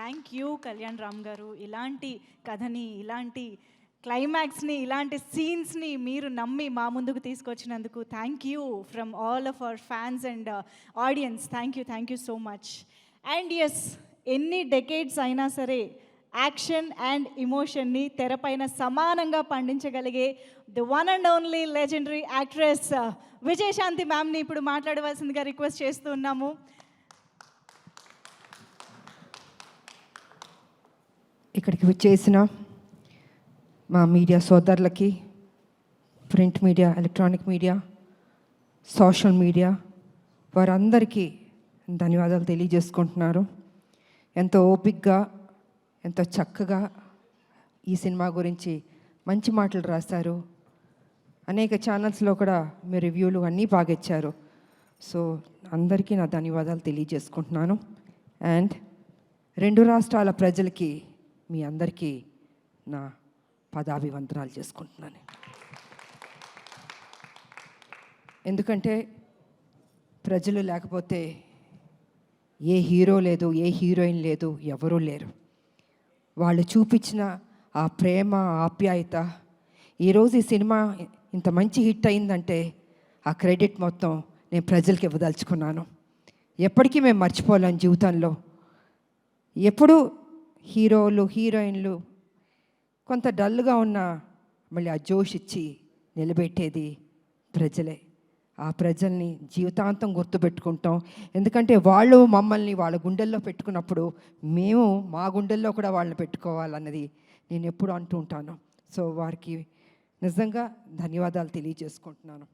Thank you Kalyan Ram గారు. ఇలాంటి కథని ఇలాంటి క్లైమాక్స్ని ఇలాంటి సీన్స్ని మీరు నమ్మి మా ముందుకు తీసుకొచ్చినందుకు thank you from all of our fans and uh, audience. Thank you thank you so much. And yes ఎన్ని డెకేడ్స్ అయినా సరే యాక్షన్ అండ్ ఇమోషన్ని తెరపైన సమానంగా పండించగలిగే the one and only legendary actress uh, Vijayashanti మ్యామ్ని ఇప్పుడు మాట్లాడవలసిందిగా రిక్వెస్ట్ చేస్తూ ఇక్కడికి వచ్చేసిన మా మీడియా సోదరులకి print media electronic media social media వారందరికీ ధన్యవాదాలు తెలియజేసుకుంటున్నారు. ఎంతో ఓపిక్గా ఎంతో చక్కగా ఈ సినిమా గురించి మంచి మాటలు రాశారు. అనేక ఛానల్స్లో కూడా మీ రివ్యూలు అన్నీ బాగా ఇచ్చారు. సో అందరికీ నా ధన్యవాదాలు తెలియజేసుకుంటున్నాను. అండ్ రెండు రాష్ట్రాల ప్రజలకి మీ అందరికీ నా పదాభివంతనాలు చేసుకుంటున్నాను. ఎందుకంటే ప్రజలు లేకపోతే ఏ హీరో లేదు ఏ హీరోయిన్ లేదు ఎవరూ లేరు. వాళ్ళు చూపించిన ఆ ప్రేమ ఆప్యాయత ఈరోజు ఈ సినిమా ఇంత మంచి హిట్ అయిందంటే ఆ క్రెడిట్ మొత్తం నేను ప్రజలకి ఇవ్వదలుచుకున్నాను. ఎప్పటికీ మేము మర్చిపోలేం జీవితంలో ఎప్పుడు హీరోలు హీరోయిన్లు కొంత డల్గా ఉన్న మళ్ళీ ఆ జోష్ ఇచ్చి నిలబెట్టేది ప్రజలే. ఆ ప్రజల్ని జీవితాంతం గుర్తుపెట్టుకుంటాం. ఎందుకంటే వాళ్ళు మమ్మల్ని వాళ్ళ గుండెల్లో పెట్టుకున్నప్పుడు మేము మా గుండెల్లో కూడా వాళ్ళని పెట్టుకోవాలన్నది నేను ఎప్పుడు అంటూ ఉంటాను. సో వారికి నిజంగా ధన్యవాదాలు తెలియజేసుకుంటున్నాను.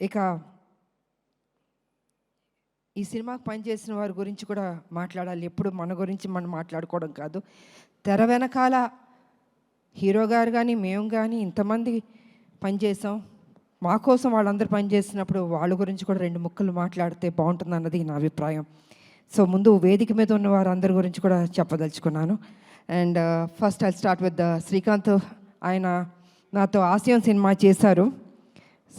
ఇక ఈ సినిమాకు పనిచేసిన వారి గురించి కూడా మాట్లాడాలి. ఎప్పుడు మన గురించి మనం మాట్లాడుకోవడం కాదు. తెర వెనకాల హీరో గారు కానీ మేము కానీ ఇంతమంది పనిచేసాం మా కోసం వాళ్ళందరూ పనిచేసినప్పుడు వాళ్ళ గురించి కూడా రెండు ముక్కలు మాట్లాడితే బాగుంటుంది అన్నది నా అభిప్రాయం. సో ముందు వేదిక మీద ఉన్న వారందరి గురించి కూడా చెప్పదలుచుకున్నాను. And uh, first I start with the Srikanth. ఆయన నాతో ఆశయం సినిమా చేశారు.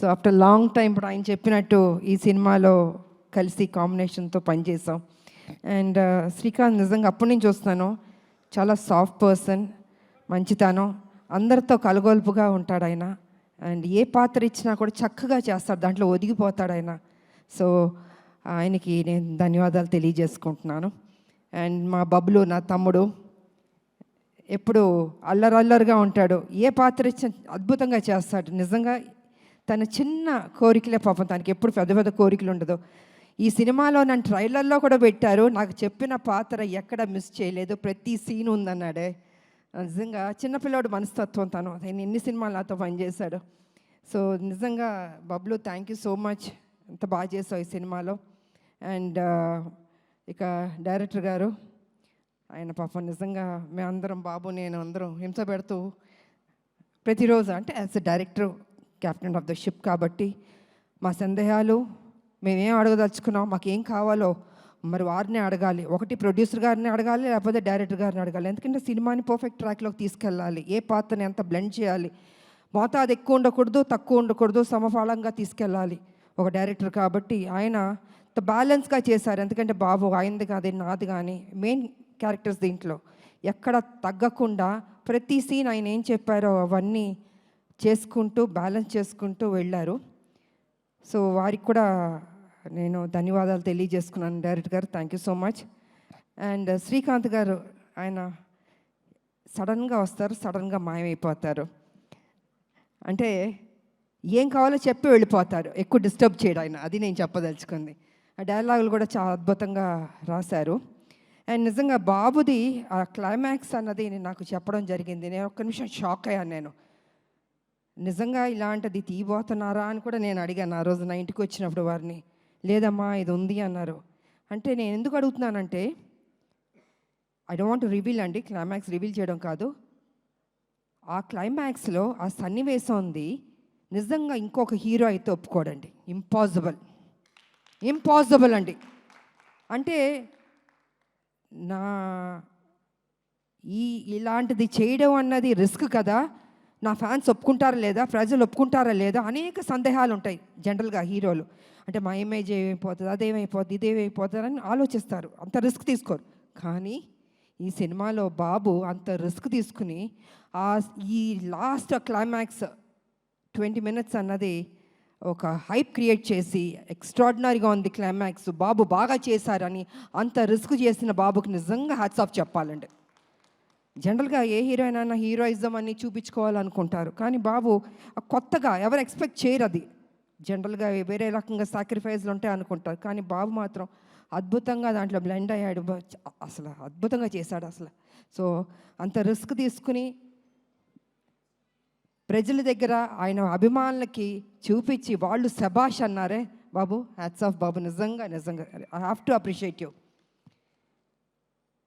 సో ఆఫ్టర్ లాంగ్ టైం ఇప్పుడు ఆయన చెప్పినట్టు ఈ సినిమాలో కలిసి కాంబినేషన్తో పనిచేసాం అండ్ శ్రీకాంత్ నిజంగా అప్పటి నుంచి వస్తాను చాలా సాఫ్ట్ పర్సన్ మంచితనం అందరితో కలగొలుపుగా ఉంటాడు ఆయన. అండ్ ఏ పాత్ర ఇచ్చినా కూడా చక్కగా చేస్తాడు. దాంట్లో ఒదిగిపోతాడు ఆయన. సో ఆయనకి నేను ధన్యవాదాలు తెలియజేసుకుంటున్నాను. అండ్ మా బబ్లు నా తమ్ముడు ఎప్పుడు అల్లరల్లరుగా ఉంటాడు. ఏ పాత్ర ఇచ్చిన అద్భుతంగా చేస్తాడు. నిజంగా తన చిన్న కోరికలే పాపం. తనకి ఎప్పుడు పెద్ద పెద్ద కోరికలు ఉండదు. ఈ సినిమాలో నన్ను ట్రైలర్లో కూడా పెట్టారు. నాకు చెప్పిన పాత్ర ఎక్కడ మిస్ చేయలేదు. ప్రతి సీన్ ఉందన్నాడే. నిజంగా చిన్నపిల్లోడు మనస్తత్వం తను. నేను ఎన్ని సినిమాలు నాతో పనిచేశాడు. సో నిజంగా Bablu thank you so much ఎంత బాగా చేసావు ఈ సినిమాలో. అండ్ ఇక డైరెక్టర్ గారు ఆయన పాపం నిజంగా మేమందరం బాబు నేను అందరం హింస పెడుతూ ప్రతిరోజు అంటే as a director captain of the ship కాబట్టి మా సందేహాలు మేమేం అడగదలుచుకున్నాం మాకేం కావాలో మరి వారిని అడగాలి. ఒకటి ప్రొడ్యూసర్ గారిని అడగాలి లేకపోతే డైరెక్టర్ గారిని అడగాలి. ఎందుకంటే సినిమాని పర్ఫెక్ట్ ట్రాక్లోకి తీసుకెళ్ళాలి. ఏ పాత్రని ఎంత బ్లెండ్ చేయాలి. మోతాదు ఎక్కువ ఉండకూడదు తక్కువ ఉండకూడదు సమఫలంగా తీసుకెళ్ళాలి ఒక డైరెక్టర్ కాబట్టి ఆయన బ్యాలెన్స్గా చేశారు. ఎందుకంటే బాబు ఆయనది కాదు నాది కానీ మెయిన్ క్యారెక్టర్స్ దీంట్లో. ఎక్కడ తగ్గకుండా ప్రతి సీన్ ఆయన ఏం చెప్పారో అవన్నీ చేసుకుంటూ బ్యాలెన్స్ చేసుకుంటూ వెళ్ళారు. సో వారికి కూడా నేను ధన్యవాదాలు తెలియజేసుకున్నాను. డైరెక్టర్ గారు thank you so much and Srikanth గారు ఆయన సడన్గా వస్తారు సడన్గా మాయమైపోతారు. అంటే ఏం కావాలో చెప్పి వెళ్ళిపోతారు ఎక్కువ డిస్టర్బ్ చేయడం ఆయన అది నేను చెప్పదలుచుకుంది. ఆ డైలాగులు కూడా చాలా అద్భుతంగా రాశారు. అండ్ నిజంగా బాబుది ఆ క్లైమాక్స్ అన్నది నాకు చెప్పడం జరిగింది. నేను ఒక్క నిమిషం షాక్ అయ్యాను నేను. నిజంగా ఇలాంటిది తీయబోతున్నారా అని కూడా నేను అడిగాను. ఆ రోజు నా ఇంటికి వచ్చినప్పుడు వారిని లేదమ్మా ఇది ఉంది అన్నారు. అంటే నేను ఎందుకు అడుగుతున్నానంటే ఐ డోంట్ వాంట్ రివీల్ అండి క్లైమాక్స్ రివీల్ చేయడం కాదు. ఆ క్లైమాక్స్లో ఆ సన్నివేశం ఉంది నిజంగా ఇంకొక హీరో అయితే ఒప్పుకోడండి. ఇంపాసిబుల్ ఇంపాసిబుల్ అండి. అంటే నా ఈ ఇలాంటిది చేయడం అన్నది రిస్క్ కదా. నా ఫ్యాన్స్ ఒప్పుకుంటారా లేదా? ప్రజలు ఒప్పుకుంటారా లేదా? అనేక సందేహాలు ఉంటాయి జనరల్గా హీరోలు. అంటే మా ఇమేజ్ ఏమైపోతుంది అదేమైపోతుంది ఇదేమైపోతుంది అని ఆలోచిస్తారు. అంత రిస్క్ తీసుకోరు. కానీ ఈ సినిమాలో బాబు అంత రిస్క్ తీసుకుని ఆ ఈ లాస్ట్ క్లైమాక్స్ ట్వంటీ మినిట్స్ అన్నది ఒక హైప్ క్రియేట్ చేసి ఎక్స్ట్రాడినరీగా ఉంది క్లైమాక్స్. బాబు బాగా చేశారని అంత రిస్క్ చేసిన బాబుకి నిజంగా హ్యాట్స్ ఆఫ్ చెప్పాలండి. జనరల్గా ఏ హీరోయిన్ అయినా హీరోయిజం అని చూపించుకోవాలనుకుంటారు. కానీ బాబు కొత్తగా ఎవరు ఎక్స్పెక్ట్ చేయరు అది జనరల్గా వేరే రకంగా సాక్రిఫైస్లు ఉంటాయి అనుకుంటారు. కానీ బాబు మాత్రం అద్భుతంగా దాంట్లో బ్లెండ్ అయ్యాడు. అసలు అద్భుతంగా చేశాడు అసలు. సో అంత రిస్క్ తీసుకుని ప్రజల దగ్గర ఆయన అభిమానులకి చూపించి వాళ్ళు శబాష్ అన్నారే బాబు హ్యాట్స్ ఆఫ్ బాబు నిజంగా నిజంగా. I have to appreciate you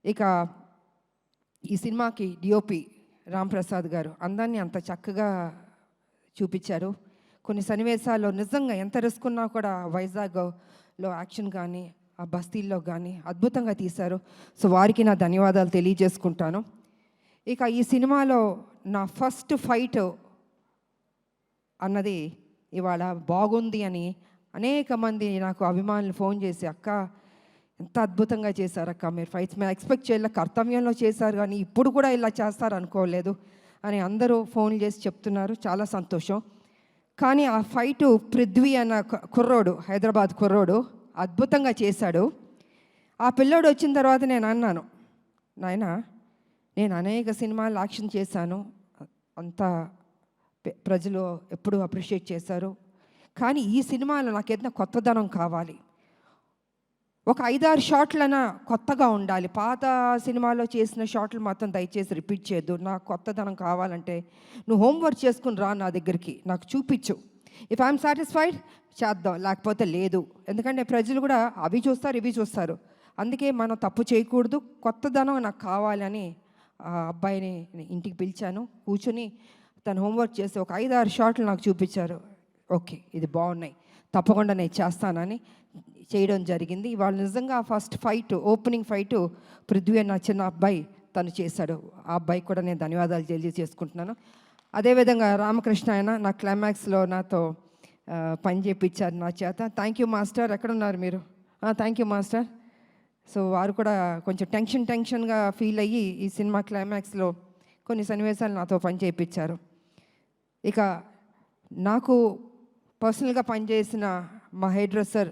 ఇక ఈ సినిమాకి డిఓపి రామ్ ప్రసాద్ గారు అందాన్ని అంత చక్కగా చూపించారు. కొన్ని సన్నివేశాల్లో నిజంగా ఎంత రిస్క్ ఉన్నా కూడా వైజాగ్లో యాక్షన్ కానీ ఆ బస్తీల్లో కానీ అద్భుతంగా తీశారు. సో వారికి నా ధన్యవాదాలు తెలియజేసుకుంటాను. ఇక ఈ సినిమాలో నా ఫస్ట్ ఫైట్ అన్నది ఇవాళ బాగుంది అని అనేక మంది నాకు అభిమానులు ఫోన్ చేసి అక్క ఎంత అద్భుతంగా చేశారక్క మీరు ఫైట్స్ మేము ఎక్స్పెక్ట్ చేయలే కర్తవ్యంలో చేశారు కానీ ఇప్పుడు కూడా ఇలా చేస్తారు అనుకోలేదు అని అందరూ ఫోన్ చేసి చెప్తున్నారు. చాలా సంతోషం. కానీ ఆ ఫైటు పృథ్వీ అన్న కుర్రోడు హైదరాబాద్ కుర్రోడు అద్భుతంగా చేశాడు. ఆ పిల్లోడు వచ్చిన తర్వాత నేను అన్నాను నాయన నేను అనేక సినిమాలు యాక్షన్ చేశాను. అంత ప్రజలు ఎప్పుడూ అప్రిషియేట్ చేశారు. కానీ ఈ సినిమాలో నాకు ఏదైనా కొత్తదనం కావాలి. ఒక ఐదారు షాట్లైనా కొత్తగా ఉండాలి. పాత సినిమాలో చేసిన షాట్లు మాత్రం దయచేసి రిపీట్ చేయొద్దు. నాకు కొత్తదనం కావాలంటే నువ్వు హోంవర్క్ చేసుకుని రా నా దగ్గరికి. నాకు చూపించు. ఇఫ్ ఐఎమ్ సాటిస్ఫైడ్ చేద్దాం. లేకపోతే లేదు. ఎందుకంటే ప్రజలు కూడా అవి చూస్తారు ఇవి చూస్తారు. అందుకే మనం తప్పు చేయకూడదు. కొత్తదనం నాకు కావాలని ఆ అబ్బాయిని ఇంటికి పిలిచాను. కూర్చుని తను హోంవర్క్ చేసి ఒక ఐదు ఆరు షాట్లు నాకు చూపించారు. ఓకే ఇది బాగున్నాయి. తప్పకుండా నేను చేస్తానని చేయడం జరిగింది. ఇవాళ నిజంగా first fight opening fight Prithvi అన్న చిన్న అబ్బాయి తను చేశాడు. ఆ అబ్బాయికి కూడా నేను ధన్యవాదాలు తెలియజేసుకుంటున్నాను. అదేవిధంగా రామకృష్ణ ఆయన నా క్లైమాక్స్లో నాతో పని చేయించారు నా చేత. థ్యాంక్ యూ మాస్టర్ ఎక్కడున్నారు మీరు? థ్యాంక్ యూ మాస్టర్ సో వారు కూడా కొంచెం టెన్షన్ టెన్షన్గా ఫీల్ అయ్యి ఈ సినిమా క్లైమాక్స్లో కొన్ని సన్నివేశాలు నాతో పని చేయించారు ఇక నాకు పర్సనల్గా పనిచేసిన మా హెయిర్ డ్రెస్సర్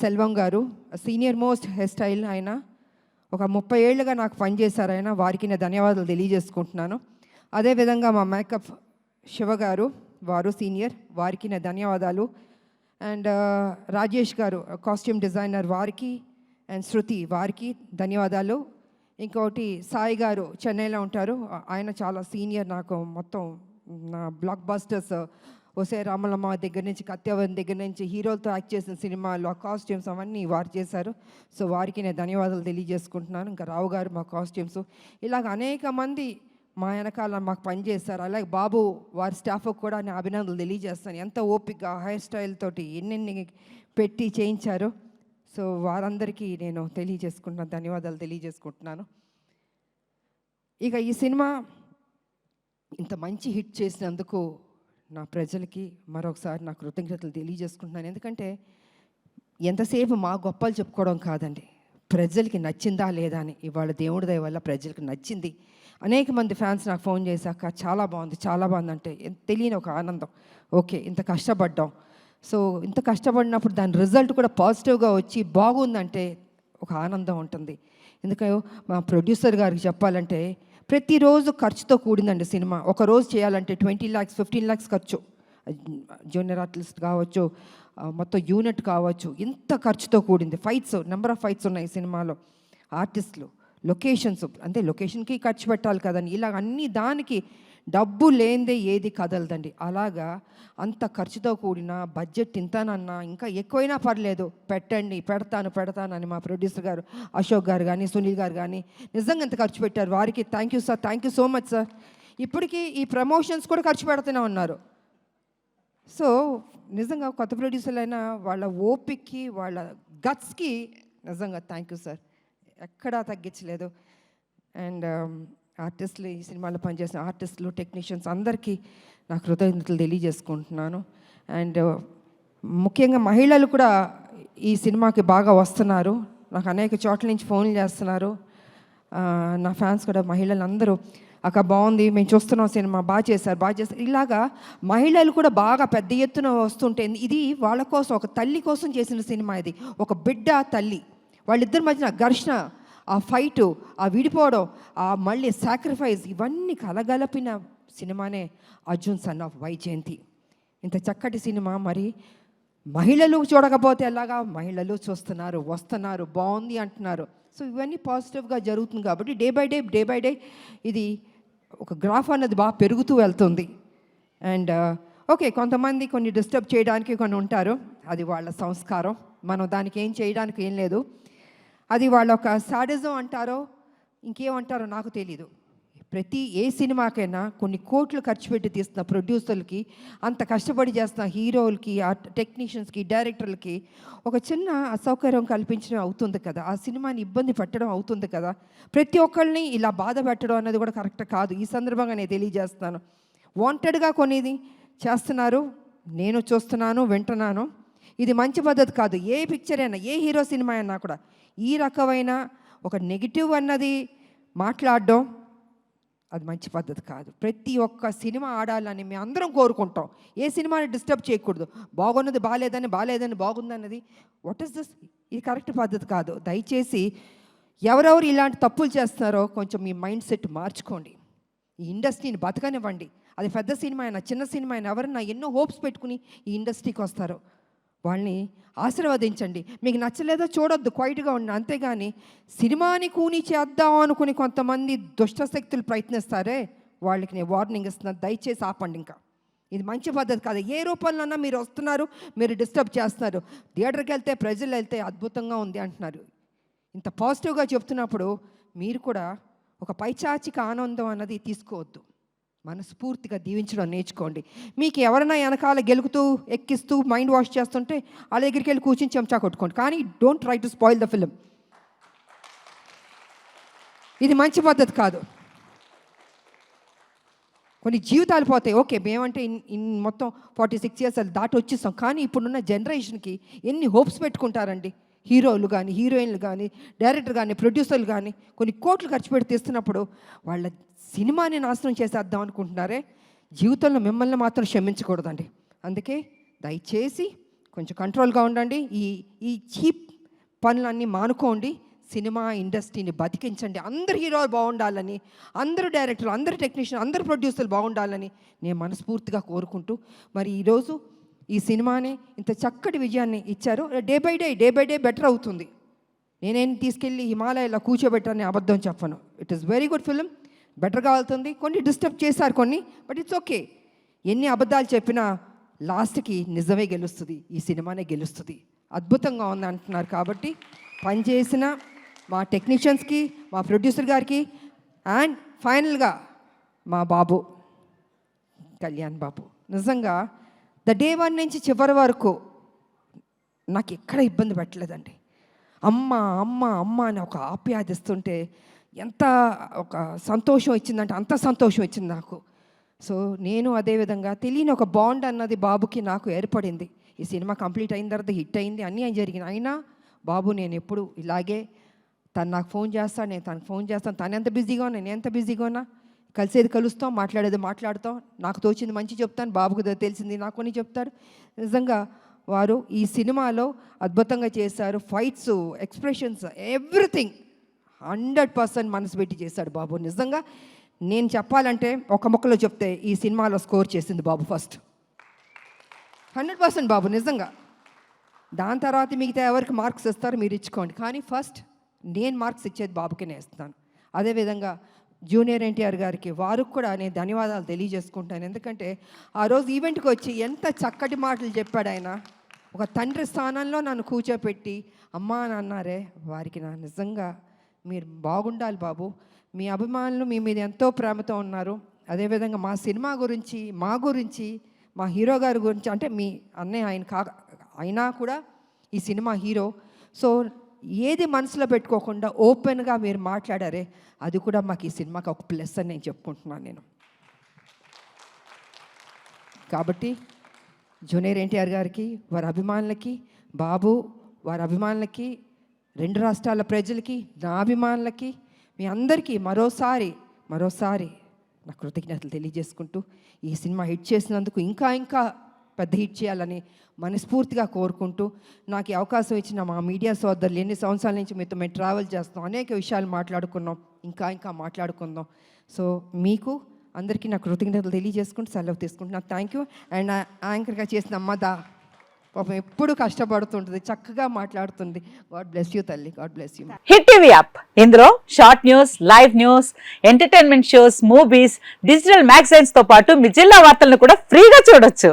సెల్వం గారు సీనియర్ మోస్ట్ హెయిర్ స్టైల్ ఆయన ఒక ముప్పై ఏళ్ళుగా నాకు పనిచేశారు ఆయన వారికి నేను ధన్యవాదాలు తెలియజేసుకుంటున్నాను. అదేవిధంగా మా మేకప్ శివ గారు వారు సీనియర్ వారికి నా ధన్యవాదాలు. అండ్ రాజేష్ గారు కాస్ట్యూమ్ డిజైనర్ వారికి అండ్ శృతి వారికి ధన్యవాదాలు. ఇంకోటి సాయి గారు చెన్నైలో ఉంటారు ఆయన చాలా సీనియర్ నాకు మొత్తం నా బ్లాక్ బస్టర్స్ ఒసే రామలమ్మ దగ్గర నుంచి కత్యవన్ దగ్గర నుంచి హీరోలతో యాక్ట్ చేసిన సినిమాలు ఆ కాస్ట్యూమ్స్ అవన్నీ వారు చేశారు. సో వారికి నేను ధన్యవాదాలు తెలియజేసుకుంటున్నాను. ఇంకా రావు గారు మా కాస్ట్యూమ్స్. ఇలాగ అనేక మంది మా వెనకాల మాకు పనిచేస్తారు అలాగే బాబు వారి స్టాఫ్ కూడా నేను అభినందనలు తెలియజేస్తాను. ఎంత ఓపిక హెయిర్ స్టైల్ తోటి ఎన్నెన్ని పెట్టి చేయించారు. సో వారందరికీ నేను తెలియజేసుకుంటున్నాను ధన్యవాదాలు తెలియజేసుకుంటున్నాను. ఇక ఈ సినిమా ఇంత మంచి హిట్ చేసినందుకు నా ప్రజలకి మరొకసారి నా కృతజ్ఞతలు తెలియజేసుకుంటున్నాను. ఎందుకంటే ఎంతసేపు మా గొప్పలు చెప్పుకోవడం కాదండి. ప్రజలకి నచ్చిందా లేదా అని ఇవాళ దేవుడి దయ వల్ల ప్రజలకు నచ్చింది. అనేక మంది ఫ్యాన్స్ నాకు ఫోన్ చేశాక చాలా బాగుంది చాలా బాగుంది అంటే తెలియని ఒక ఆనందం. ఓకే ఇంత కష్టపడ్డాం. సో ఇంత కష్టపడినప్పుడు దాని రిజల్ట్ కూడా పాజిటివ్గా వచ్చి బాగుందంటే ఒక ఆనందం ఉంటుంది. ఎందుకంటే మా ప్రొడ్యూసర్ గారికి చెప్పాలంటే ప్రతిరోజు ఖర్చుతో కూడిందండి సినిమా. ఒక రోజు చేయాలంటే ట్వంటీ ల్యాక్స్ ఫిఫ్టీన్ ల్యాక్స్ ఖర్చు. జూనియర్ ఆర్టిస్ట్ కావచ్చు మొత్తం యూనిట్ కావచ్చు ఇంత ఖర్చుతో కూడింది. ఫైట్స్ నెంబర్ ఆఫ్ ఫైట్స్ ఉన్నాయి సినిమాలో. ఆర్టిస్టులు లొకేషన్స్ అంటే లొకేషన్కి ఖర్చు పెట్టాలి కదండి. ఇలా అన్ని దానికి డబ్బు లేనిదే ఏది కదలదండి. అలాగా అంత ఖర్చుతో కూడిన బడ్జెట్ ఇంతనన్నా ఇంకా ఎక్కువైనా పర్లేదు. పెట్టండి పెడతాను పెడతానని మా ప్రొడ్యూసర్ గారు అశోక్ గారు కానీ సునీల్ గారు కానీ నిజంగా ఎంత ఖర్చు పెట్టారు వారికి. Thank you sir thank you so much sir ఇప్పటికీ ఈ ప్రమోషన్స్ కూడా ఖర్చు పెడుతూనే ఉన్నారు. సో నిజంగా కొత్త ప్రొడ్యూసర్లు అయినా వాళ్ళ ఓపిక్కి వాళ్ళ గట్స్కి నిజంగా థ్యాంక్ యూ సార్ ఎక్కడా తగ్గించలేదు. అండ్ ఆర్టిస్టులు ఈ సినిమాలో పనిచేసిన ఆర్టిస్టులు టెక్నీషియన్స్ అందరికీ నా కృతజ్ఞతలు తెలియజేసుకుంటున్నాను. అండ్ ముఖ్యంగా మహిళలు కూడా ఈ సినిమాకి బాగా వస్తున్నారు. నాకు అనేక చోట్ల నుంచి ఫోన్లు చేస్తున్నారు. నా ఫ్యాన్స్ కూడా మహిళలు అందరూ అక్క బాగుంది మేము చూస్తున్నాం సినిమా బాగా చేశారు బాగా చేశారు. ఇలాగా మహిళలు కూడా బాగా పెద్ద ఎత్తున వస్తుంటే ఇది వాళ్ళ కోసం ఒక తల్లి కోసం చేసిన సినిమా ఇది. ఒక బిడ్డ తల్లి. వాళ్ళిద్దరి మధ్యన ఘర్షణ ఆ ఫైటు ఆ విడిపోవడం ఆ మళ్ళీ సాక్రిఫైస్ ఇవన్నీ కలగలపిన సినిమానే అర్జున్ సన్ ఆఫ్ వైజయంతి. ఇంత చక్కటి సినిమా మరి మహిళలు చూడకపోతే ఎలాగా? మహిళలు చూస్తున్నారు వస్తున్నారు బాగుంది అంటున్నారు. సో ఇవన్నీ పాజిటివ్గా జరుగుతుంది కాబట్టి day by day day by day ఇది ఒక గ్రాఫ్ అన్నది బాగా పెరుగుతూ వెళ్తుంది. అండ్ ఓకే uh, కొంతమంది కొన్ని డిస్టర్బ్ చేయడానికి కొన్ని ఉంటారు. అది వాళ్ళ సంస్కారం. మనం దానికి ఏం చేయడానికి ఏం లేదు. అది వాళ్ళ ఒక సాడిజం అంటారో ఇంకేమంటారో నాకు తెలీదు. ప్రతి ఏ సినిమాకైనా కొన్ని కోట్లు ఖర్చు పెట్టి తీస్తున్న ప్రొడ్యూసర్లకి అంత కష్టపడి చేస్తున్న హీరోలకి ఆ టెక్నీషియన్స్కి డైరెక్టర్లకి ఒక చిన్న అసౌకర్యం కల్పించడం అవుతుంది కదా. ఆ సినిమాని ఇబ్బంది పెట్టడం అవుతుంది కదా. ప్రతి ఒక్కరిని ఇలా బాధ పెట్టడం అనేది కూడా కరెక్ట్ కాదు. ఈ సందర్భంగా నేను తెలియజేస్తాను వాంటెడ్గా కొనేది చేస్తున్నారు. నేను చూస్తున్నాను వింటున్నాను. ఇది మంచి పద్ధతి కాదు. ఏ పిక్చర్ అయినా ఏ హీరో సినిమా అయినా కూడా ఈ రకమైన ఒక నెగిటివ్ అన్నది మాట్లాడడం అది మంచి పద్ధతి కాదు. ప్రతి ఒక్క సినిమా ఆడాలని మేము అందరం కోరుకుంటాం. ఏ సినిమాని డిస్టర్బ్ చేయకూడదు. బాగున్నది బాగాలేదని బాగాలేదని బాగుందన్నది. వాట్ ఇస్ దిస్ ఇది కరెక్ట్ పద్ధతి కాదు. దయచేసి ఎవరెవరు ఇలాంటి తప్పులు చేస్తున్నారో కొంచెం మీ మైండ్ సెట్ మార్చుకోండి. ఈ ఇండస్ట్రీని బతకనివ్వండి. అది పెద్ద సినిమా అయినా చిన్న సినిమా అయినా ఎవరన్నా ఎన్నో హోప్స్ పెట్టుకుని ఈ ఇండస్ట్రీకి వస్తారు. వాళ్ళని ఆశీర్వదించండి. మీకు నచ్చలేదో చూడొద్దు క్వైట్గా ఉండి అంతేగాని సినిమాని కూని చేద్దాం అనుకుని కొంతమంది దుష్ట శక్తులు ప్రయత్నిస్తారే వాళ్ళకి నేను వార్నింగ్ ఇస్తున్నాను దయచేసి ఆపండి ఇంకా. ఇది మంచి పద్ధతి కాదు. ఏ రూపంలోనన్నా మీరు వస్తున్నారు మీరు డిస్టర్బ్ చేస్తున్నారు. థియేటర్కి వెళ్తే ప్రజలు వెళ్తే అద్భుతంగా ఉంది అంటున్నారు. ఇంత పాజిటివ్గా చెప్తున్నప్పుడు మీరు కూడా ఒక పైచాచిక ఆనందం అన్నది తీసుకోవద్దు. మనస్ఫూర్తిగా దీవించడం నేర్చుకోండి. మీకు ఎవరైనా వెనకాల గెలుకుతూ ఎక్కిస్తూ మైండ్ వాష్ చేస్తుంటే వాళ్ళ దగ్గరికి వెళ్ళి కూర్చుని చెంచా కొట్టుకోండి. కానీ don't try to spoil the film ఇది మంచి పద్ధతి కాదు. కొన్ని జీవితాలు పోతాయి. ఓకే మేమంటే ఇన్ ఇన్ మొత్తం ఫార్టీ సిక్స్ ఇయర్స్ దాటి వచ్చేస్తాం కానీ ఇప్పుడున్న జనరేషన్కి ఎన్ని హోప్స్ పెట్టుకుంటారండి? హీరోలు కానీ హీరోయిన్లు కానీ డైరెక్టర్ కానీ ప్రొడ్యూసర్లు కానీ కొన్ని కోట్లు ఖర్చు పెట్టి తీస్తున్నప్పుడు వాళ్ళ సినిమాని నాశనం చేసేద్దాం అనుకుంటున్నారే జీవితంలో మిమ్మల్ని మాత్రం క్షమించకూడదండి. అందుకే దయచేసి కొంచెం కంట్రోల్గా ఉండండి. ఈ ఈ చీప్ పనులన్నీ మానుకోండి. సినిమా ఇండస్ట్రీని బతికించండి. అందరు హీరోలు బాగుండాలని అందరు డైరెక్టర్లు అందరు టెక్నీషియన్ అందరు ప్రొడ్యూసర్లు బాగుండాలని నేను మనస్ఫూర్తిగా కోరుకుంటూ మరి ఈరోజు ఈ సినిమాని ఇంత చక్కటి విజయాన్ని ఇచ్చారు. Day by day day by day better అవుతుంది. నేనేం తీసుకెళ్ళి హిమాలయాలో కూర్చోబెట్టాలని అబద్ధం చెప్పను. It is very good film బెటర్గా వెళ్తుంది. కొన్ని డిస్టర్బ్ చేశారు కొన్ని బట్ ఇట్స్ ఓకే ఎన్ని అబద్ధాలు చెప్పినా లాస్ట్కి నిజమే గెలుస్తుంది. ఈ సినిమానే గెలుస్తుంది. అద్భుతంగా ఉంది అంటున్నారు కాబట్టి పనిచేసిన మా టెక్నీషియన్స్కి మా ప్రొడ్యూసర్ గారికి అండ్ ఫైనల్గా మా బాబు కళ్యాణ్ బాబు. నిజంగా ద డే వన్ నుంచి చివరి వరకు నాకు ఎక్కడ ఇబ్బంది పెట్టలేదండి. అమ్మ అమ్మ అమ్మ అని ఒక ఆప్యాదిస్తుంటే ఎంత ఒక సంతోషం ఇచ్చిందంటే అంత సంతోషం ఇచ్చింది నాకు. సో నేను అదేవిధంగా తెలియని ఒక బాండ్ అన్నది బాబుకి నాకు ఏర్పడింది. ఈ సినిమా కంప్లీట్ అయిన తర్వాత హిట్ అయింది అన్నీ అయి జరిగింది అయినా బాబు నేను ఎప్పుడు ఇలాగే తను నాకు ఫోన్ చేస్తాను నేను తనకు ఫోన్ చేస్తాను తను ఎంత బిజీగా ఉన్నా నేను ఎంత బిజీగా ఉన్నా కలిసేది కలుస్తాం మాట్లాడేది మాట్లాడతాం. నాకు తోచింది మంచి చెప్తాను బాబుకు తెలిసింది నాకు కొన్ని చెప్తారు. నిజంగా వారు ఈ సినిమాలో అద్భుతంగా చేశారు. Fights expressions everything hundred percent మనసు పెట్టి చేశాడు బాబు. నిజంగా నేను చెప్పాలంటే ఒక మొక్కలో చెప్తే ఈ సినిమాలో స్కోర్ చేసింది Babu first. Hundred percent Babu నిజంగా. దాని తర్వాత మిగతా ఎవరికి మార్క్స్ ఇస్తారో మీరు ఇచ్చుకోండి. కానీ ఫస్ట్ నేను మార్క్స్ ఇచ్చేది బాబుకి ఇస్తాను అదేవిధంగా జూనియర్ ఎన్టీఆర్ గారికి వారికి కూడా నేను ధన్యవాదాలు తెలియజేసుకుంటాను. ఎందుకంటే ఆ రోజు ఈవెంట్కి వచ్చి ఎంత చక్కటి మాటలు చెప్పాడు ఆయన. ఒక తండ్రి స్థానంలో నన్ను కూర్చోపెట్టి అమ్మా అని అన్నారే వారికి నా నిజంగా మీరు బాగుండాలి బాబు. మీ అభిమానులు మీ మీద ఎంతో ప్రేమతో ఉన్నారు. అదేవిధంగా మా సినిమా గురించి మా గురించి మా హీరో గారి గురించి అంటే మీ అన్నయ్య ఆయన కా అయినా కూడా ఈ సినిమా హీరో. సో ఏది మనసులో పెట్టుకోకుండా ఓపెన్గా మీరు మాట్లాడారే అది కూడా మాకు ఈ సినిమాకి ఒక ప్లస్ అని నేను చెప్పుకుంటున్నాను నేను. కాబట్టి జూనియర్ ఎన్టీఆర్ గారికి వారి అభిమానులకి బాబు వారి అభిమానులకి రెండు రాష్ట్రాల ప్రజలకి నా అభిమానులకి మీ అందరికీ మరోసారి మరోసారి నా కృతజ్ఞతలు తెలియజేసుకుంటూ ఈ సినిమా హిట్ చేసినందుకు ఇంకా ఇంకా పెద్ద హిట్ చేయాలని మనస్ఫూర్తిగా కోరుకుంటూ నాకు ఈ అవకాశం ఇచ్చిన మా మీడియా సోదరులు ఎన్ని సంవత్సరాల నుంచి మీతో మేము ట్రావెల్ చేస్తున్నాం అనేక విషయాలు మాట్లాడుకున్నాం ఇంకా ఇంకా మాట్లాడుకుందాం. సో మీకు అందరికీ నా కృతజ్ఞతలు తెలియజేసుకుంటూ సెలవు తీసుకుంటున్నాను థ్యాంక్ యూ అండ్ యాంకర్గా చేసిన అమ్మదా పాపం ఎప్పుడు కష్టపడుతుంటుంది చక్కగా మాట్లాడుతుంది. గాడ్ బ్లెస్ యూ తల్లి God bless you hit TV app ఇందులో short news live news entertainment shows movies digital మ్యాగజైన్స్తో పాటు మీ జిల్లా వార్తలను కూడా ఫ్రీగా చూడొచ్చు.